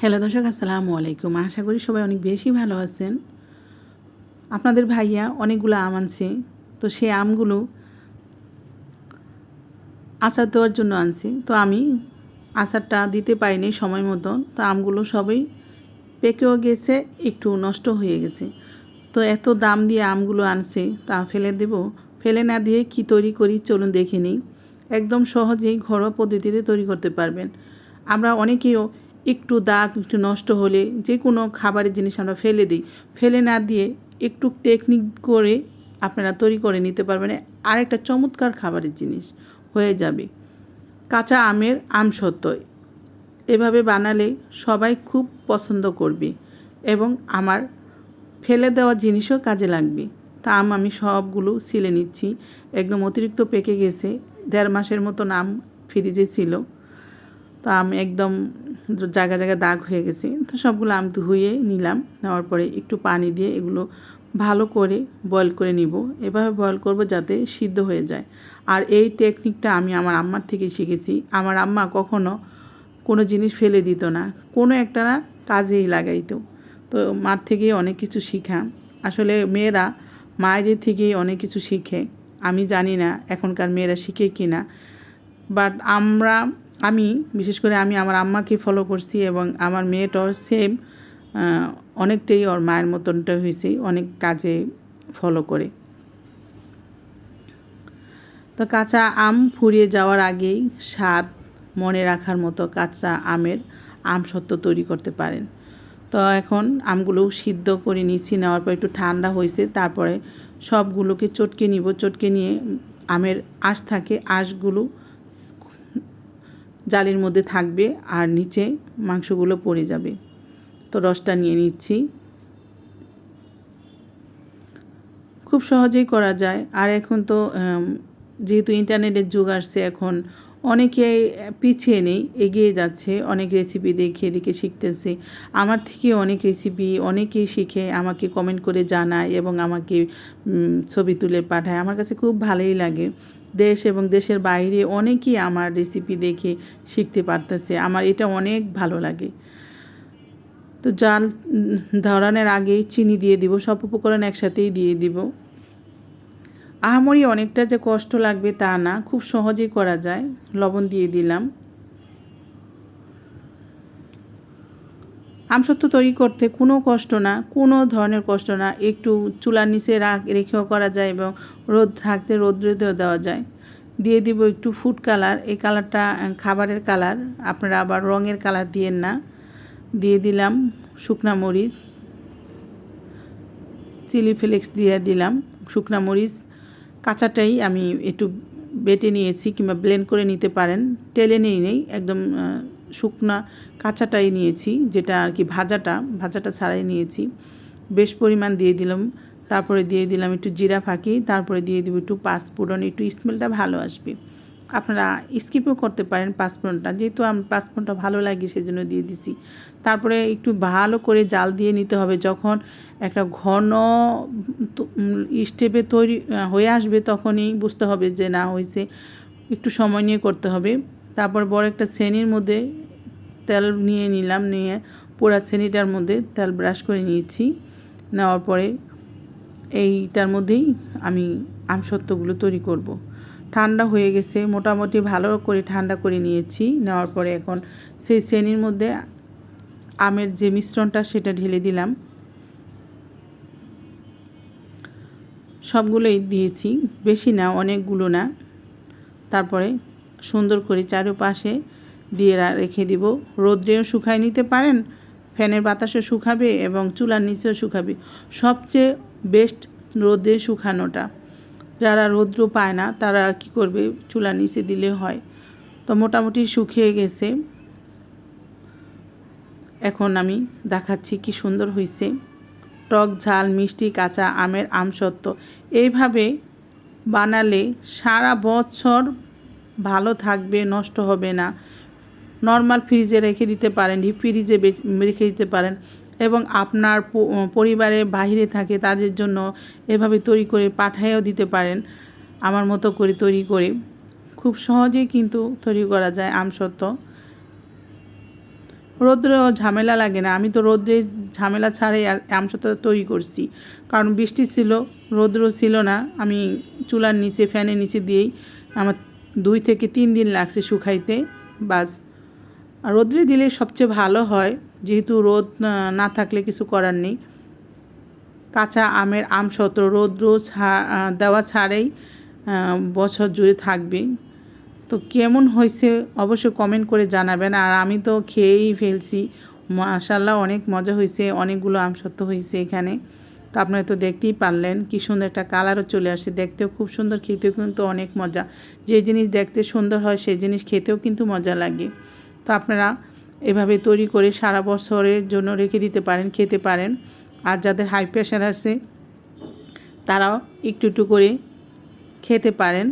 Hello দর্শক, আসসালামু আলাইকুম। আশা করি সবাই অনেক বেশি ভালো আছেন। আপনাদের ভাইয়া অনেকগুলো আম আনছে, তো সে আমগুলো আচার দেওয়ার জন্য আনছে। তো আমি আচারটা দিতে পারিনি সময় মতো, তো আমগুলো সবই পেকেও গেছে, একটু নষ্ট হয়ে গেছে। তো এত দাম দিয়ে আমগুলো আনছে, তা ফেলে দেব। ফেলে না দিয়ে কি তৈরি করি চলুন দেখে নিই। একদম সহজেই ঘরোয়া পদ্ধতিতে তৈরি করতে পারবেন। আমরা অনেকেও একটু দাগ একটু নষ্ট হলে যে কোনো খাবারের জিনিস আমরা ফেলে দিই। ফেলে না দিয়ে একটু টেকনিক করে আপনারা তৈরি করে নিতে পারবেন। আরেকটা চমৎকার খাবারের জিনিস হয়ে যাবে। কাঁচা আমের আম আমসত্ত্ব এভাবে বানালে সবাই খুব পছন্দ করবে এবং আমার ফেলে দেওয়া জিনিসও কাজে লাগবে। তা আম আমি সবগুলো সিলে নিচ্ছি। একদম অতিরিক্ত পেকে গেছে। দেড় মাসের মতন আম ফ্রিজে ছিল। তা আম একদম জায়গা জায়গায় দাগ হয়ে গেছে। তো সবগুলো আমি ধুয়ে নিলাম। নেওয়ার পরে একটু পানি দিয়ে এগুলো ভালো করে বয়ল করে নিব। এভাবে বয়ল করব যাতে সিদ্ধ হয়ে যায়। আর এই টেকনিকটা আমি আমার আম্মার থেকে শিখেছি। আমার আম্মা কখনো কোনো জিনিস ফেলে দিত না। কোনো একটা না কাজেই লাগাইতো। তো মার থেকেই অনেক কিছু শিখা। আসলে মেয়েরা মায়েদের থেকেই অনেক কিছু শিখে। আমি জানি না এখনকার মেয়েরা শিখে কি না বাট আমরা আমি, বিশেষ করে আমি আমার আম্মাকে ফলো করছি এবং আমার মেয়েটাও সেম অনেকটাই ওর মায়ের মতনটা হয়েছে, অনেক কাজে ফলো করে। তো কাঁচা আম ফুরিয়ে যাওয়ার আগেই স্বাদ মনে রাখার মতো কাঁচা আমের আম সত্ত্ব তৈরি করতে পারেন। তো এখন আমগুলো সিদ্ধ করে নিচ্ছি, নেওয়ার পর একটু ঠান্ডা হয়েছে, তারপরে সবগুলোকে চটকে নিব, চটকে নিয়ে আমের আঁশ থাকে, আঁশগুলো জালির মধ্যে থাকবে আর নিচে মাংসগুলো পড়ে যাবে। তো রসটা নিয়ে নিচ্ছি। খুব সহজেই করা যায়। আর এখন তো যেহেতু ইন্টারনেটের যুগ আসছে, এখন অনেকে পিছিয়ে নেই, এগিয়ে যাচ্ছে, অনেক রেসিপি দেখে দেখে শিখতেছে। আমার থেকে অনেক রেসিপি অনেকেই শিখে আমাকে কমেন্ট করে জানায় এবং আমাকে ছবি তুলে পাঠায়। আমার কাছে খুব ভালোই লাগে। দেশ এবং দেশের বাইরে অনেকেই আমার রেসিপি দেখে শিখতে পারতেছে। আমার এটা অনেক ভালো লাগে। তো জাল ধরানোর আগে চিনি দিয়ে দিব, সব উপকরণ একসাথেই দিয়ে দিব। আহামরি অনেকটা যে কষ্ট লাগবে তা না, খুব সহজেই করা যায়। লবণ দিয়ে দিলাম। আমসত্ব তৈরি করতে কোনো কষ্ট না, কোনো ধরনের কষ্ট না। একটু চুলার নিচে রাখ, রেখেও করা যায় এবং রোদ থাকতে রোদ্রেতেও দেওয়া যায়। দিয়ে দিব একটু ফুড কালার এই কালারটা খাবারের কালার আপনারা আবার রঙের কালার দিয়েন না। দিয়ে দিলাম শুকনা মরিচ। চিলি ফ্লেক্স দিয়ে দিলাম শুকনা মরিচ। কাঁচাটাই আমি একটু বেটে নিয়েছি কিংবা ব্লেন্ড করে নিতে পারেন। টেলে নিয়ে নেই, একদম শুকনা কাঁচাটাই নিয়েছি, যেটা আর কি ভাজাটা ভাজাটা ছাড়াই নিয়েছি। বেশ পরিমাণ দিয়ে দিলাম, তারপরে দিয়ে দিলাম একটু জিরা ফাঁকি, তারপরে দিয়ে দিব একটু পাঁচফোড়ন, একটু স্মেলটা ভালো আসবে। আপনারা স্কিপও করতে পারেন পাঁচফোড়নটা, যেহেতু আমি পাঁচফোড়নটা ভালো লাগে সেজন্য দিয়ে দিছি। তারপরে একটু ভালো করে জাল দিয়ে নিতে হবে, যখন একটা ঘন স্টেপে তৈরি হয়ে আসবে তখনই বুঝতে হবে যে না হয়েছে, একটু সময় নিয়ে করতে হবে। তারপর বড় একটা শ্রেণির মধ্যে তেল নিয়ে নিলাম, নিয়ে পোড়া শ্রেণীটার মধ্যে তেল ব্রাশ করে নিয়েছি। নেওয়ার পরে এইটার মধ্যেই আমি আমসত্ত্বগুলো তৈরি করব। ঠান্ডা হয়ে গেছে, মোটামুটি ভালো করে ঠান্ডা করে নিয়েছি। নেওয়ার পরে এখন সেই শ্রেণির মধ্যে আমের যে মিশ্রণটা সেটা ঢেলে দিলাম। সবগুলোই দিয়েছি, বেশি না, অনেকগুলো না। তারপরে সুন্দর করে চারপাশে দিয়ে রেখে দিব। রোদ্রেও শুকায় নিতে পারেন, ফ্যানের বাতাসে শুকাবে এবং চুলার নিচেও শুকাবে। সবচেয়ে বেস্ট রোদে শুকানোটা। যারা রৌদ্র পায় না, তারা কি করবে? চুলার নিচে দিলে হয়। তো মোটামুটি শুকিয়ে গেছে। এখন আমি দেখাচ্ছি কি সুন্দর হয়েছে টক ঝাল, মিষ্টি, কাঁচা আমের আমসত্ত্ব এইভাবে বানালে সারা বছর ভালো থাকবে, নষ্ট হবে না। নর্মাল ফ্রিজে রেখে দিতে পারেন ডিপ ফ্রিজে রেখে দিতে পারেন এবং আপনার পরিবারে বাহিরে থাকে তাদের জন্য এভাবে তৈরি করে পাঠাইও দিতে পারেন। আমার মতো করে তৈরি করে। খুব সহজেই কিন্তু তৈরি করা যায় আমসত্ত্ব রৌদ্র ঝামেলা লাগে না। আমি তো রৌদ্রে ঝামেলা ছাড়াই আমসত্ত্ব তৈরি করছি। কারণ বৃষ্টি ছিল, রৌদ্র ছিল না। আমি চুলার নিচে, ফ্যানের নিচে দিয়েই আমার দুই থেকে তিন দিন লাগছে শুকাইতে, বাস। রোদ্রে দিলে সবচেয়ে ভালো হয়, যেহেতু রোদ না থাকলে কিছু করার নেই। কাঁচা আমের আমসত্র রৌদ্র দেওয়া ছাড়াই বছর জুড়ে থাকবে। তো কেমন হয়েছে অবশ্যই কমেন্ট করে জানাবেন। আর আমি তো খেয়েই ফেলছি। মাশাল্লাহ অনেক মজা হয়েছে, অনেকগুলো আমসত্ত্ব হয়েছে এখানে। তো আপনারা তো দেখতেই পারলেন কি সুন্দর একটা কালারও চলে আসছে দেখতেও খুব সুন্দর, খেতেও কিন্তু অনেক মজা। যে জিনিস দেখতে সুন্দর হয় সেই জিনিস খেতেও কিন্তু মজা লাগে। তো আপনারা এভাবে তৈরি করে সারা বছরের জন্য রেখে দিতে পারেন, খেতে পারেন। আর যাদের হাই প্রেশার আছে, তারাও একটু একটু করে খেতে পারেন।